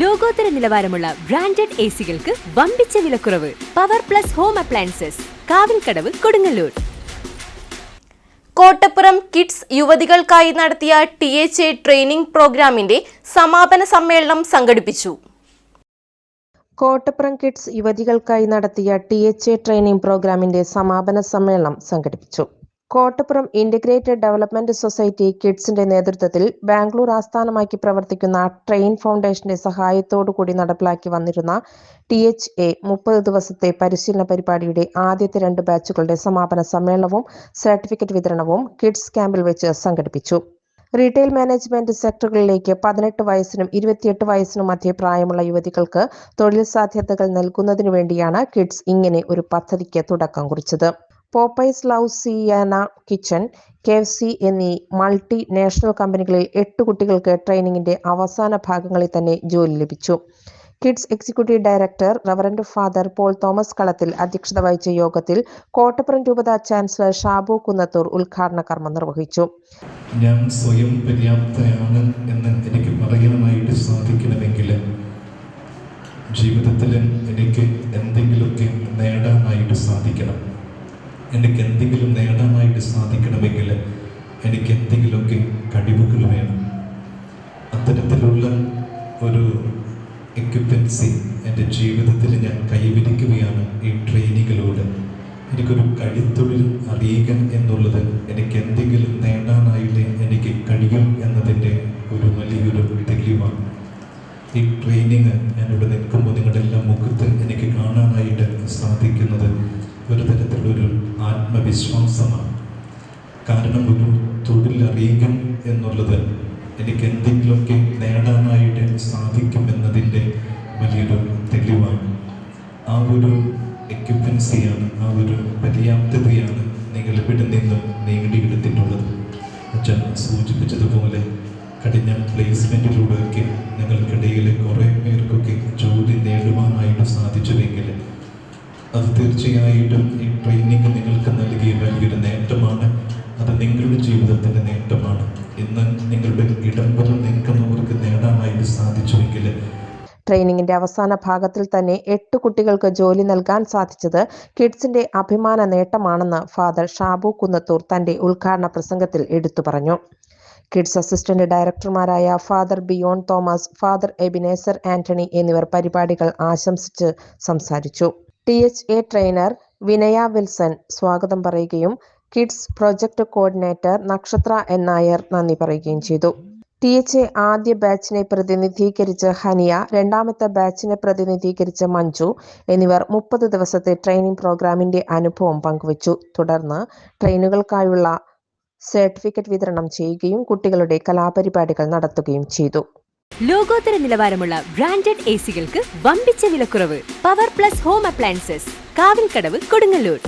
ലോകോത്തര നിലവാരമുള്ള branded A സികൾക്ക് വമ്പിച്ച വിലക്കുറവ്. Power plus home appliances. Kavilkadavu Kodungallur. Kottappuram KIDS യുവതികൾക്കായി നടത്തിയ ടി എച്ച് എ ട്രെയിനിംഗ് പ്രോഗ്രാമിന്റെ സമാപന സമ്മേളനം സംഘടിപ്പിച്ചു. കോട്ടപ്പുറം കിഡ്സ് യുവതികൾക്കായി നടത്തിയ ടി എച്ച് എ ട്രെയിനിംഗ് പ്രോഗ്രാമിന്റെ സമാപന സമ്മേളനം സംഘടിപ്പിച്ചു. കോട്ടപ്പുറം ഇന്റഗ്രേറ്റഡ് ഡെവലപ്മെന്റ് സൊസൈറ്റി കിഡ്സിന്റെ നേതൃത്വത്തിൽ ബാംഗ്ലൂർ ആസ്ഥാനമാക്കി പ്രവർത്തിക്കുന്ന ട്രെയിൻ ഫൗണ്ടേഷന്റെ സഹായത്തോടു കൂടി നടപ്പിലാക്കി വന്നിരുന്ന ടി എച്ച് എ മുപ്പത് ദിവസത്തെ പരിശീലന പരിപാടിയുടെ ആദ്യത്തെ രണ്ട് ബാച്ചുകളുടെ സമാപന സമ്മേളനവും സർട്ടിഫിക്കറ്റ് വിതരണവും കിഡ്സ് ക്യാമ്പിൽ വെച്ച് സംഘടിപ്പിച്ചു. റീറ്റെയിൽ മാനേജ്മെന്റ് സെക്ടറുകളിലേക്ക് പതിനെട്ട് വയസ്സിനും ഇരുപത്തിയെട്ട് വയസ്സിനും മധ്യ പ്രായമുള്ള യുവതികൾക്ക് തൊഴിൽ സാധ്യതകൾ നൽകുന്നതിനു വേണ്ടിയാണ് കിഡ്സ് ഇങ്ങനെ ഒരു പദ്ധതിക്ക് തുടക്കം കുറിച്ചത്. പോപ്പൈസ് ലവ് സിയാന കിച്ചൺ കെ എഫ് സി എന്നീ മൾട്ടി നാഷണൽ കമ്പനികളിൽ എട്ട് കുട്ടികൾക്ക് ട്രെയിനിങ്ങിന്റെ അവസാന ഭാഗങ്ങളിൽ തന്നെ ജോലി ലഭിച്ചു. KIDS executive director reverend father Paul Thomas Kalathil അധ്യക്ഷത വഹിച്ച യോഗത്തിൽ കോട്ടപ്പുറം രൂപത ചാൻസലർ ഷാബു കുന്നത്തൂർ ഉദ്ഘാടന കർമ്മം നിർവഹിച്ചു. ഞാൻ സ്വയം പര്യാപ്തയാണ് എന്ന് എനിക്ക് പറയാനായിട്ട് സാധിക്കണമെങ്കിൽ ജീവിതത്തിൽ എനിക്ക് എന്തെങ്കിലുമൊക്കെ നേടാനായിട്ട് സാധിക്കണം. എനിക്ക് എന്തെങ്കിലും നേടാനായിട്ട് സാധിക്കണമെങ്കിൽ എനിക്ക് എന്തെങ്കിലുമൊക്കെ കഴിവുകൾ വേണം. അത്തരത്തിലുള്ള ഒരു എക്യുപ്മെൻസി എന്റെ ജീവിതത്തിൽ ഞാൻ കൈവരിക്കുകയാണ് ഈ ട്രെയിനിങ്ങിലൂടെ. എനിക്കൊരു കഴിത്തൊഴിൽ അറിയുക എന്നുള്ളത് എനിക്ക് എന്തെങ്കിലും നേടാനായിട്ട് എനിക്ക് കഴിയും എന്നതിന്റെ ഒരു വലിയൊരു തെളിവാണ്. ഈ ട്രെയിനിങ് ഞാനിവിടെ നിൽക്കുമ്പോൾ നിങ്ങളുടെ എല്ലാം മുഖത്ത് എനിക്ക് ആത്മവിശ്വാസമാണ്. കാരണം ഒരു തൊഴിലറിയുക എന്നുള്ളത് എനിക്ക് എന്തെങ്കിലുമൊക്കെ നേടാനായിട്ട് സാധിക്കും എന്നതിന്റെ വലിയൊരു തെളിവാണ്. ആ ഒരു എക്യുപ്പൻസിയാണ് ആ ഒരു പര്യാപ്തതയാണ് നിങ്ങൾ ഇവിടെ നിന്ന് നേടിയെടുത്തിട്ടുള്ളത്. അച്ഛൻ സൂചിപ്പിച്ചതുപോലെ കഴിഞ്ഞ പ്ലേസ്മെന്റിലൂടെയൊക്കെ നിങ്ങൾക്കിടയിൽ കുറേ പേർക്കൊക്കെ ജോലി നേടുവാനായിട്ട് സാധിച്ചുവെങ്കിൽ അത് തീർച്ചയായിട്ടും ഈ ട്രെയിനിങ് നിങ്ങൾക്ക് വലിയൊരു നേട്ടമാണ്. അത് നിങ്ങളുടെ ജീവിതത്തിന്റെ നേട്ടമാണ്. ഇന്ന് നിങ്ങളുടെ ഇടംബലം നിൽക്കുന്നവർക്ക് നേടാനായിട്ട് സാധിച്ചുവെങ്കിൽ. ട്രെയിനിങ്ങിന്റെ അവസാന ഭാഗത്തിൽ തന്നെ എട്ട് കുട്ടികൾക്ക് ജോലി നൽകാൻ സാധിച്ചത് കിഡ്സിന്റെ അഭിമാന നേട്ടമാണെന്ന് ഫാദർ ഷാബു കുന്നത്തൂർ തന്റെ ഉദ്ഘാടന പ്രസംഗത്തിൽ എടുത്തു പറഞ്ഞു. കിഡ്സ് അസിസ്റ്റന്റ് ഡയറക്ടർമാരായ father Biyon Thomas father Ebenezer Antony എന്നിവർ പരിപാടികൾ ആശംസിച്ച് സംസാരിച്ചു. T H A trainer Vinaya Wilson സ്വാഗതം പറയുകയും KIDS project coordinator Nakshatra N Nair നന്ദി പറയുകയും ചെയ്തു. ടി എച്ച് എ ആദ്യ ബാച്ചിനെ പ്രതിനിധീകരിച്ച് ഹനിയ രണ്ടാമത്തെ ബാച്ചിനെ പ്രതിനിധീകരിച്ച് മഞ്ജു എന്നിവർ മുപ്പത് ദിവസത്തെ ട്രെയിനിംഗ് പ്രോഗ്രാമിന്റെ അനുഭവം പങ്കുവച്ചു. തുടർന്ന് ട്രെയിനുകൾക്കായുള്ള സർട്ടിഫിക്കറ്റ് വിതരണം ചെയ്യുകയും കുട്ടികളുടെ കലാപരിപാടികൾ നടത്തുകയും ചെയ്തു. ലോകോത്തര നിലവാരമുള്ള ബ്രാൻഡഡ് എ സികൾക്ക് വമ്പിച്ച വിലക്കുറവ്. Power plus home appliances. Kavilkadavu Kodungallur.